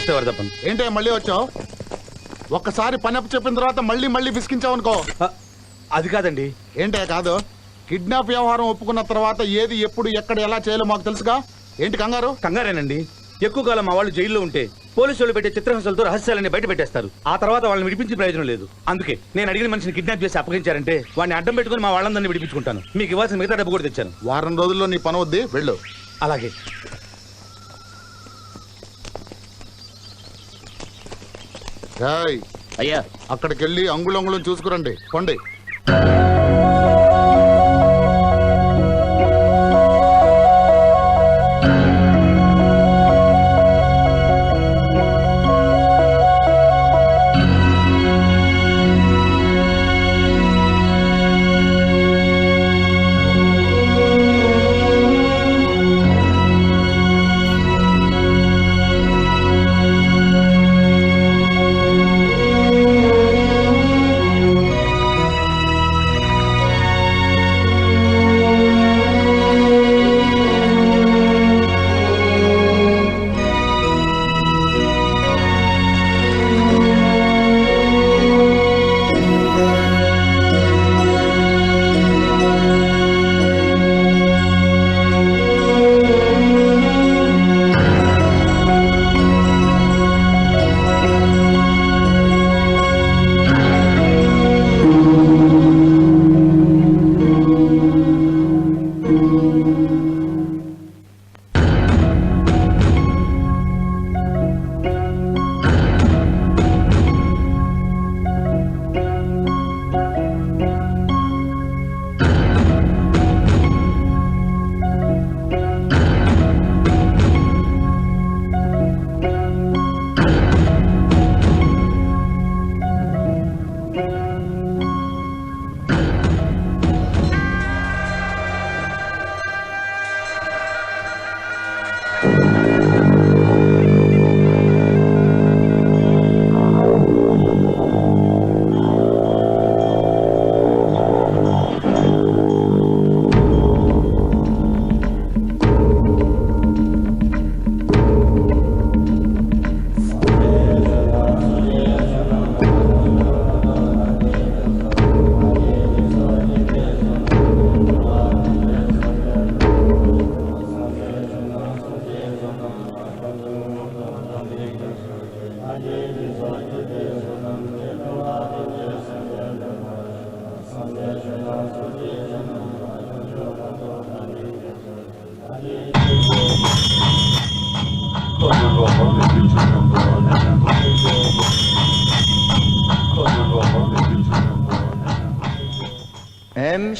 నమస్తే వరదప్పన్ ఏంటే మళ్ళీ వచ్చావు? ఒక్కసారి పని అప్పు చెప్పిన తర్వాత మళ్ళీ మళ్ళీ విసిగించావు అనుకో. అది కాదండి. ఏంటే కాదు? కిడ్నాప్ వ్యవహారం ఒప్పుకున్న తర్వాత ఏది ఎప్పుడు ఎక్కడ ఎలా చేయాలో మాకు తెలుసుగా? ఏంటి కంగారు? కంగారేనండి. ఎక్కువ కాలం మా వాళ్ళు జైల్లో ఉంటే పోలీసు వాళ్ళు పెట్టే చిత్రహింసలతో రహస్యాలని బయట పెట్టేస్తారు. ఆ తర్వాత వాళ్ళని విడిపించే ప్రయోజనం లేదు. అందుకే నేను అడిగిన మనిషిని కిడ్నాప్ చేసి అప్పగించారంటే వాడిని అడ్డం పెట్టుకుని మా వాళ్ళందరినీ విడిపించుకుంటాను. మీకు ఇవ్వాల్సిన మిగతా డబ్బు కూడా తెచ్చాను. వారం రోజుల్లో నీ పని వద్ది వెళ్ళు. అలాగే. అయ్యా. అక్కడికి వెళ్ళి అంగుళంగుళం చూసుకురండి. కొండి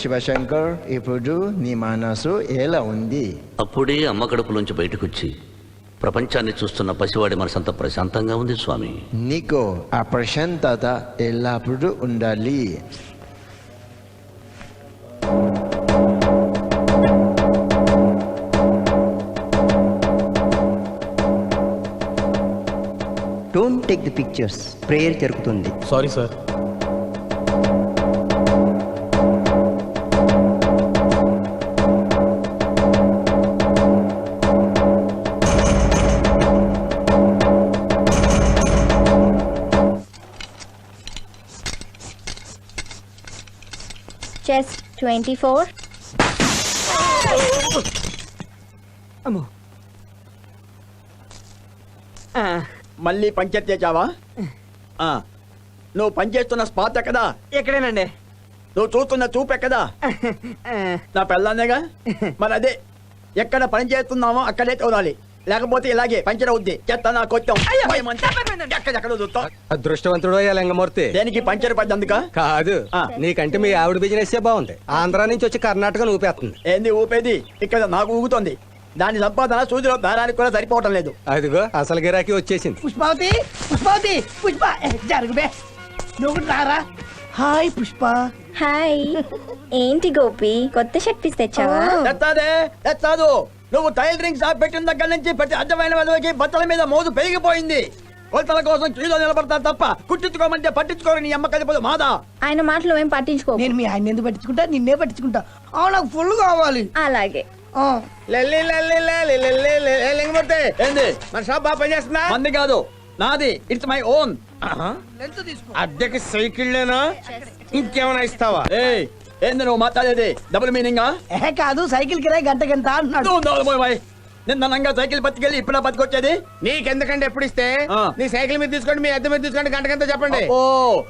శివశంకర్ ఇప్పుడు నీ మనసు ఎలా ఉంది? అప్పుడే అమ్మ కడుపులోంచి బయటకొచ్చి ప్రపంచాన్ని చూస్తున్న పసివాడి మనసంత ప్రశాంతంగా ఉంది స్వామి. నీకు ఆ ప్రశాంతత ఎల్లప్పుడూ ఉండాలి. Don't take the pictures prayer జరుగుతుంది. Sorry sir twenty four. మళ్ళీ పంచాయతీ చేసావా ఆ, నువ్వు పనిచేస్తున్న స్పాట్ ఎక్కదా ఎక్కడేనండి? నువ్వు చూస్తున్న చూపు ఎక్కదా నా పెళ్ళానేగా మరి అదే ఎక్కడ పని చేస్తున్నామో అక్కడే చూడాలి. లేకపోతే ఇలాగే పంచర్ అవుద్ది చెత్త నా కొత్తం. అదృష్టవంతుడు లింగమూర్తి. దేనికి పంచర్ పడ్డందుక? కాదు. ఆ. నీకంటే మీ ఆవిడ బిజినెస్ బాగుంది. ఆంధ్ర నుంచి వచ్చి కర్ణాటక ఊపేస్తుంది. ఏంది ఊపేది? ఇక్కడ నాకు ఊగుతోంది. దాని సంపాదన సూదిలో దారానికి కూడా సరిపోవటం లేదు. అదిగో అసలు గిరాకీ వచ్చేసింది. పుష్పావతి పుష్పావతి పుష్ప. జరుగుబే నువ్వు రారా? హాయ్ పుష్ప. హాయ్. ఏంటి గోపి? కొత్త షర్ట్ పీస్ తెచ్చావా? తెస్తాదు నువ్వు టైలరింగ్ షాప్ పెట్టిన దగ్గర నుంచి ప్రతి అర్థమైన వాళ్ళకి బట్టల మీద మోజు పెరిగిపోయింది. కొలతల కోసం క్యూలో నిలబడతారు తప్ప కుట్టించుకోమంటే పట్టించుకోరు నీ అమ్మ కలిపదు మాదా ఆయన మాటలు ఏం పట్టించుకో. నేను మీ ఆయన ఎందుకు పట్టించుకుంటా? నిన్నే పట్టించుకుంటా. ఆ నాకు ఫుల్ కావాలి. అలాగే. ఏంది? మన షాప్ బాగా పనిచేస్తుందా? మంది కాదు. నాది. ఇట్స్ మై ఓన్ అద్దెకి సైకిళ్ళేనా? ఇంకేమైనా ఇస్తావా? ఏయ్ ఏంది నువ్వు మాట్లాడేది? డబుల్ మీనింగా ఏ కాదు సైకిల్ కిరాయి గంట గంట అంటున్నాడు నిన్న నంగా సైకిల్ పట్టుకెళ్ళి ఇప్పుడే పట్టుకొచ్చేది నీకెందుకంటే ఎప్పుడు ఇస్తే. నీ సైకిల్ మీద తీసుకోండి మీ అద్దె మీద తీసుకోండి గంట గంట చెప్పండి. ఓ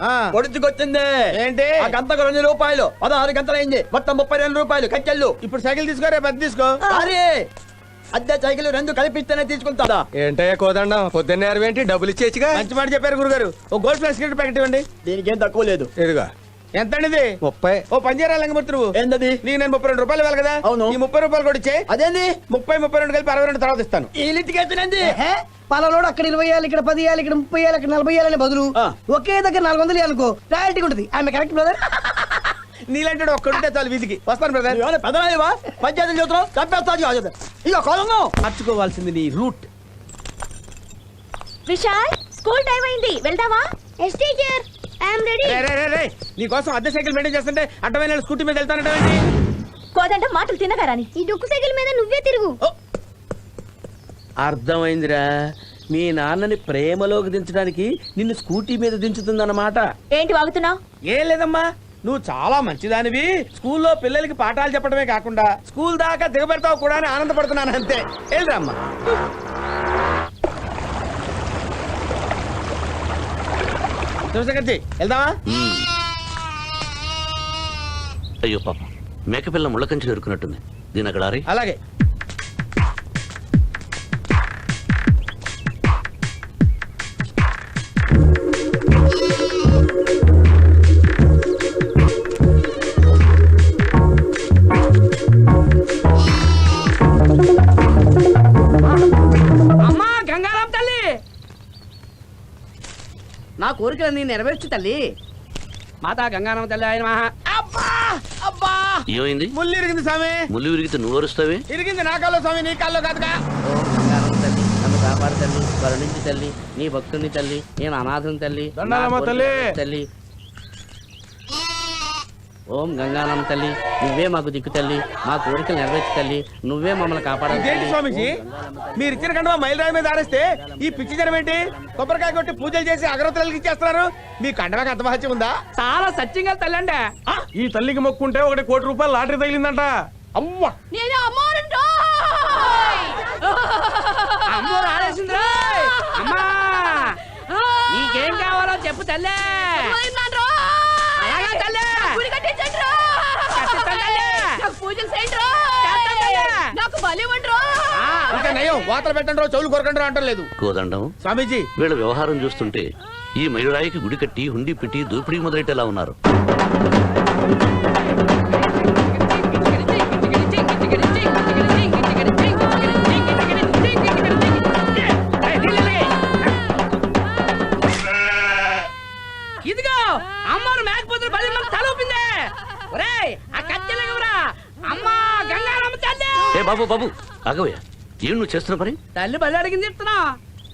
ఆ. పొడుచుకొచ్చింది. ఏంటి? ఆ గంటకు రెండు రూపాయలు పదహారు గంటలైంది మొత్తం ముప్పై రెండు రూపాయలు కట్టెళ్ళు. ఇప్పుడు సైకిల్ తీసుకో రేపు తీసుకో. అరే అద్దె సైకిల్ రెండు కలిపిస్తేనే తీసుకుంటారా ఏంటయ్యా కోదండం? పొద్దున్నే అరవేంటి? డబ్బులు ఇచ్చేచ్చుగా మంచి మాట చెప్పారు గురుగారు. ఓ గోల్డ్ ప్లస్ ప్యాకెట్ ఇవ్వండి. దీనికి ఏం తక్కువ లేదు. ఇదిగా. ఎంత అండి ముప్పై. ఓ పంజారా లింగమూర్తి నువ్వు. ఏందది? నీకు నేను ముప్పై రెండు రూపాయలు ఇవ్వాలి కదా? అవును. ఈ ముప్పై రూపాయలు కూడా ఇచ్చే. అదేంది? ముప్పై ముప్పై రెండు కలిపి అరవై రెండు తర్వాత ఇస్తాను. ఈ ఏ పలాలోడు అక్కడ ఇరవై ఏళ్ళు ఇక్కడ పది ఏళ్ళు ఇక్కడ ముప్పై ఏళ్ళు ఇక్కడ నలభై ఏళ్ళని బదులు. ఒకే దగ్గర నాలుగు వందలు అనుకో రాయల్టీ ఉంటుంది. ఆమె కరెక్ట్ బ్రదర్ నీలాంటి ఒక్కడుంటే చాలు వీధికి. వస్తాను బ్రదర్ పెద్దవా పంచాయతీలు చూస్తున్నావు? చంపేస్తా ఇక కొలను మార్చుకోవాల్సింది నీ రూట్. విశాల్ స్కూల్ టైం అయింది. వెళ్దామా ఎస్ టీచర్ ఐఎమ్ రెడీ. రే, రే, రే, రే. నీకోసం అద్దె సైకిల్ మెయింటైన్ చేస్తుంటే అడ్డమైన స్కూటీ మీద వెళ్తానంటే కోదంట మాటలు తిన్నగారాని ఈ డొక్కు సైకిల్ మీద నువ్వే తిరుగు. అర్థమైందిరా. మీ నాన్నని ప్రేమలోకి దించడానికి నిన్ను స్కూటీ మీద దించుతుందన్నమాట. ఏంటి వాగుతున్నావు? ఏం లేదమ్మా. నువ్వు చాలా మంచిదానివి. స్కూల్లో పిల్లలకి పాఠాలు చెప్పడమే కాకుండా స్కూల్ దాకా దిగబెడతావు కూడా అని ఆనందపడుతున్నాను అంతే. వెళ్ళరా శివశంకర్జీ వెళ్దామా? అయ్యో పాప. మేకపిల్ల ముళ్ళకంచి ఎరుకున్నట్టుంది దీని అక్కడ అలాగే. కోరికలన్నీ నెరవేర్చు తల్లి. మాతా గంగారాం తల్లి ఆయన మహా. అబ్బా! అబ్బా! ఏమైంది? ముళ్ళు ఇరిగింది స్వామి. ముళ్ళు విరిగితే నువ్వు అరుస్తావే? ఇరిగింది నా కాల్లో స్వామి నీ కాల్లో కాదుగా. ఓ బంగారం తల్లి నన్ను కాపాడు తల్లి కరుణించి తల్లి నీ భక్తుని తల్లి నేను అనాథం తల్లి దండాలమ్మ తల్లి. తల్లి ఓం గంగానమ్మ తల్లి నువ్వే మాకు దిక్కు తల్లి మా కోరికలు నెరవేర్చు తల్లి నువ్వే మమ్మల్ని కాపాడాలి. స్వామిజీ? మీరు ఇచ్చిన కంటే మైలురాయి మీద ఆరేస్తే ఈ పిచ్చి జనం ఏంటి? కొబ్బరికాయ కొట్టి పూజలు చేసి అగరవతలకి ఇచ్చేస్తున్నారు. మీ కండవాకి అంత మహత్యం ఉందా? చాలా సత్యంగా తల్లి అండి ఈ తల్లికి మొక్కుంటే ఒకటి కోటి రూపాయలు లాటరీ తగిలిందంట. అవ్వ నేను అమ్మో రాలేసింది. అమ్మా! నీకేం కావాలో చెప్పు తల్లి అలాగా తల్లి కట్టిస్తాను తల్లి. పూజలు చేయండి చేస్తాం తల్లి. నాకు బలి ఇవ్వండి ఆ, ఇంకా నయం. వాతలు పెట్టండి చెవులు కొరకండి అంటారు లేదు. కోదండం. స్వామీజీ. వీళ్ళ వ్యవహారం చూస్తుంటే ఈ మయురాయికి గుడి కట్టి హుండీ పెట్టి దోపిడీ మొదలెట్టేలా ఉన్నారు. ఇదిగో అమ్మను మేకపోతున్న పది మంది తల ఊపింది. ఒరేయ్ ఆ కత్తెలగవరా అమ్మా గంగారమ్మ తల్లి! ఏ బాబు బాబు ఆగవయ్య. ఏం నువ్వు చేస్తున్న పని తల్లి బలి అడిగింది చెప్తున్నా.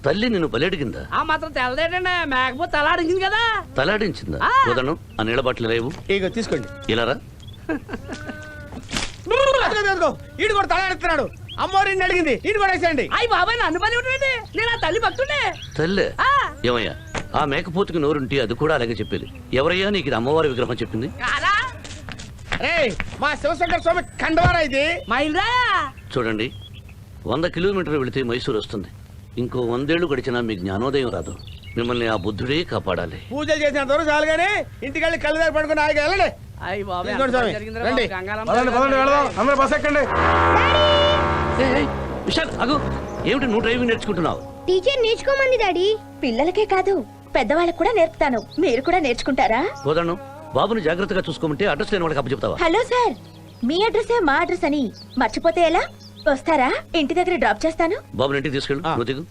తల్లి నిన్ను బలెడిగిందా ఆ మాత్రం తెల్లదేటండి. మేకపోతే తల అడిగింది కదా. తలాడించిందా ఆ. కోదండం ఆ నీళ్ళ బాటిల్ లేవు. ఇగో తీసుకోండి. ఇలా రా. అదిగో, అదిగో, ఈడు కూడా తలాడుతున్నాడు అమ్మవారిని అడిగింది. ఈడు కూడా వేసేయండి. అయ్యి బాబాయ్ నన్ను బలి ఉంటుంది నేను ఆ తల్లి భక్తుండే తల్లే. ఆ. ఏమయ్యా? ఆ మేకపోతుకి నోరుంటే అది కూడా అలాగే చెప్పేది. ఎవరయ్యా నీకు ఇది అమ్మవారి విగ్రహం చెప్పింది? కాదా? రే మా శివశంకర స్వామి కండవారా ఇది? మా ఇల్రా చూడండి. వంద కిలోమీటర్లు వెళితే మైసూరు వస్తుంది. ఇంకో వందేళ్ళు గడిచినా మీ జ్ఞానోదయం రాదు. మిమ్మల్ని ఆ బుద్ధుడే కాపాడాలి. పూజలు చేసినంత వరకు చాలు కానీ ఇంటికి వెళ్ళి కళ్ళు దారి పడుకుని ఆగి వెళ్ళండి. అందరూ బస్ ఎక్కండి. ఏయ్, ఏయ్, విశాల్ అగు ఏమిటి నువ్వు డ్రైవింగ్ నేర్చుకుంటున్నావు? టీచర్ నేర్చుకోమంది డాడీ. పిల్లలకే కాదు పెద్దవాళ్ళకు కూడా నేర్పుతాను. మీరు కూడా నేర్చుకుంటారా? కోదండం బాబుని జాగ్రత్తగా చూసుకోమంటే అడ్రస్ లేని వాళ్ళకి అప్పచెప్తావా? Hello sir. మీ అడ్రసే మా అడ్రస్ అని. మర్చిపోతే ఎలా? వస్తారా? ఇంటి దగ్గర డ్రాప్ చేస్తాను. బాబుని ఇంటికి తీసుకెళ్ళు ఆ. నువ్వు దిగు